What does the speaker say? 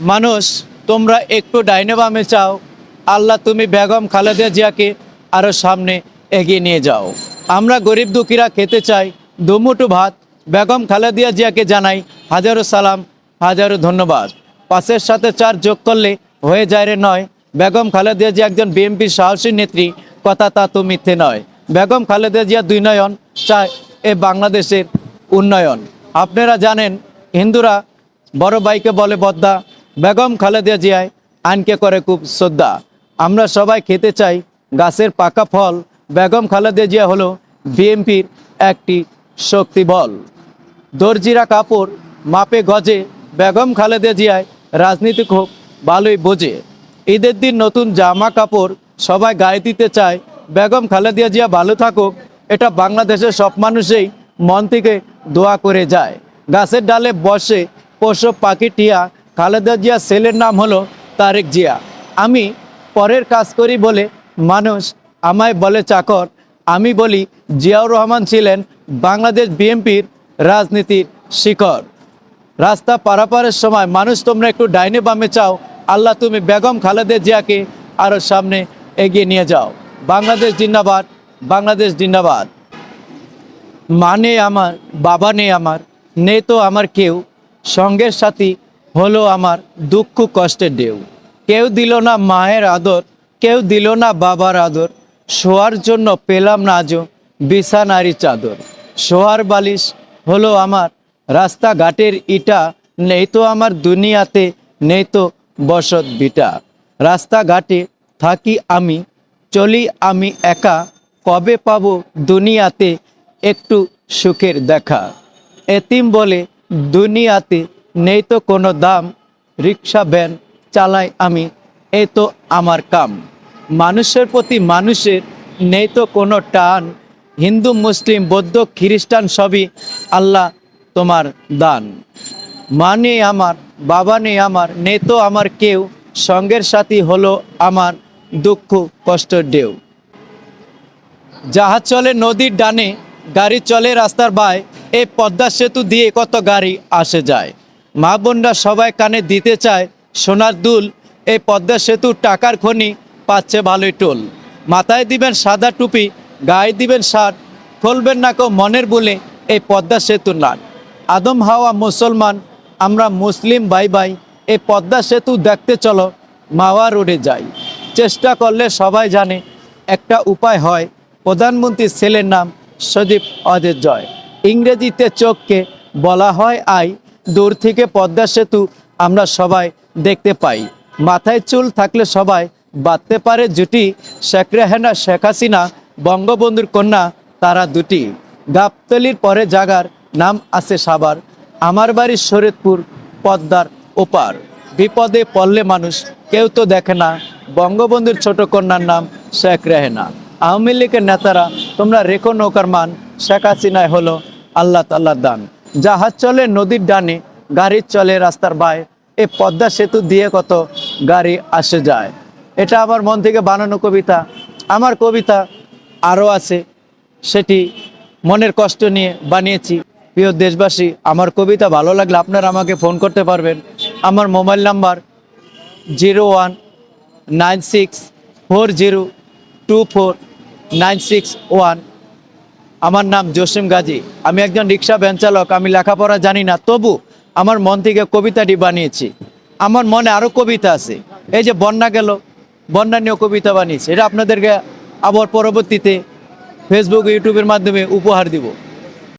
মানুষ, তোমরা একটু ডাইনে বামে চাও। আল্লাহ, তুমি বেগম খালেদা জিয়াকে আরও সামনে এগিয়ে নিয়ে যাও। আমরা গরিব দুঃখীরা খেতে চাই। দুমুটু ভাত বেগম খালেদিয়া জিয়াকে জানাই। হাজারো সালাম, হাজারো ধন্যবাদ। পাশের সাথে চার যোগ করলে হয়ে যায় রে নয়। বেগম খালেদিয়া জিয়া একজন বিএনপির সাহসী নেত্রী, কথা তা তো মিথ্যে নয়। বেগম খালেদা জিয়া দুই নয়ন চায় এ বাংলাদেশের উন্নয়ন। আপনারা জানেন, হিন্দুরা বড় ভাইকে বলে বদ্দা বেগম খালেদা জিয়ায় আইনকে করে খুব শ্রদ্ধা। আমরা সবাই খেতে চাই গাছের পাকা ফল। বেগম খালেদা জিয়া হলো বিএনপির একটি শক্তি বল দর্জিরা কাপড় মাপে গজে, বেগম খালেদা জিয়ায় রাজনীতি খুব ভালোই বোঝে। ঈদের দিন নতুন জামা কাপড় সবাই গায়ে দিতে চায়। বেগম খালেদা জিয়া ভালো থাকুক, এটা বাংলাদেশের সব মানুষেই মন থেকে দোয়া করে যায়। গাছের ডালে বসে পশু পাখি টিয়া খালেদা জিয়া ছেলের নাম হলো তারেক জিয়া। আমি পরের কাজ করি বলে মানুষ আমায় বলে, চাকর, আমি বলি জিয়াউর রহমান ছিলেন বাংলাদেশ বিএনপির রাজনীতির শিখর রাস্তা পারাপারের সময় মানুষ তোমরা একটু ডাইনে বামে চাও, আল্লাহ তুমি বেগম খালেদা জিয়াকে আরও সামনে এগিয়ে নিয়ে যাও। বাংলাদেশ জিন্দাবাদ বাংলাদেশ জিন্দাবাদ। মা নেই আমার, বাবা নেই আমার, নেই তো আমার কেউ। সঙ্গের সাথী হলো আমার দুঃখ কষ্টের ঢেউ। কেউ দিল না মায়ের আদর, কেউ দিল না বাবার আদর। শোয়ার জন্য পেলাম না আজও বিছানারি চাদর। শোয়ার বালিশ হলো আমার রাস্তাঘাটের ইটা, নেই তো আমার দুনিয়াতে, নেই তো বসত বিটা রাস্তাঘাটে থাকি আমি, চলি আমি একা, কবে পাবো দুনিয়াতে একটু সুখের দেখা? এতিম বলে, দুনিয়াতে নেই তো কোনো দাম, রিক্সা, ভ্যান চালাই আমি এই তো আমার কাম। মানুষের প্রতি মানুষের নেই তো কোনো টান, হিন্দু, মুসলিম, বৌদ্ধ, খ্রিস্টান সবই আল্লাহ তোমার দান। মা নেই আমার, বাবা নেই আমার, নেই তো আমার কেউ, সঙ্গের সাথী হলো আমার দুঃখ কষ্টের ডেউ জাহাজ চলে নদীর ডানে, গাড়ি চলে রাস্তার বায় এই পদ্মা সেতু দিয়ে কত গাড়ি আসে যায়। মা বোনরা সবাই কানে দিতে চায়, সোনার দুল, এই পদ্মা সেতুর টাকার খনি পাচ্ছে ভালোই টোল। মাথায় দিবেন সাদা টুপি, গায়ে দিবেন শার্ট, খুলবেন না কেউ মনের বলে এই পদ্মা সেতুর নাট। আদম হাওয়া মুসলমান, আমরা মুসলিম ভাই ভাই, এই পদ্মা সেতু দেখতে চলো, মাওয়া রোডে যাই। চেষ্টা করলে সবাই জানে, একটা উপায় হয়, প্রধানমন্ত্রীর ছেলের নাম সজীব অজের জয়। ইংরেজিতে চোখকে বলা হয় আই দূর থেকে পদ্মা সেতু আমরা সবাই দেখতে পাই। মাথায় চুল থাকলে সবাই বাঁধতে পারে জুটি। শেখ রেহানা, শেখ হাসিনা, বঙ্গবন্ধুর কন্যা, তারা দুটি। গাবতলির পরে জাগার নাম আছে সাবার আমার বাড়ি শরীয়তপুর, পদ্মার ওপার। বিপদে পড়লে মানুষ কেউ তো দেখে না বঙ্গবন্ধুর ছোট কন্যার নাম শেখ রেহেনা। আওয়ামী লীগের নেতারা, তোমরা রেখো নৌকার মান, শেখ হাসিনায় হলো আল্লাহ তাল্লাহ দান। জাহাজ চলে, নদীর ডানে, গাড়ি চলে রাস্তার বায়। এ পদ্মা সেতু দিয়ে কত গাড়ি আসে যায়। এটা আমার মন থেকে বানানো কবিতা। আমার কবিতা আরও আছে। সেটি মনের কষ্ট নিয়ে বানিয়েছি। প্রিয় দেশবাসী, আমার কবিতা ভালো লাগলে আপনারা আমাকে ফোন করতে পারবেন। আমার mobile number zero one nine six four zero two four nine six one. আমার নাম জসিম গাজী। আমি একজন রিক্সা ভ্যান চালক, আমি লেখাপড়া জানি না, তবু আমার মন থেকে কবিতাটি বানিয়েছি। আমার মনে আরও কবিতা আছে। এই যে বন্যা গেল, বন্যা নিয়েও কবিতা বানিয়েছি। এটা আপনাদেরকে আবার পরবর্তীতে ফেসবুক ইউটিউবের মাধ্যমে উপহার দিব।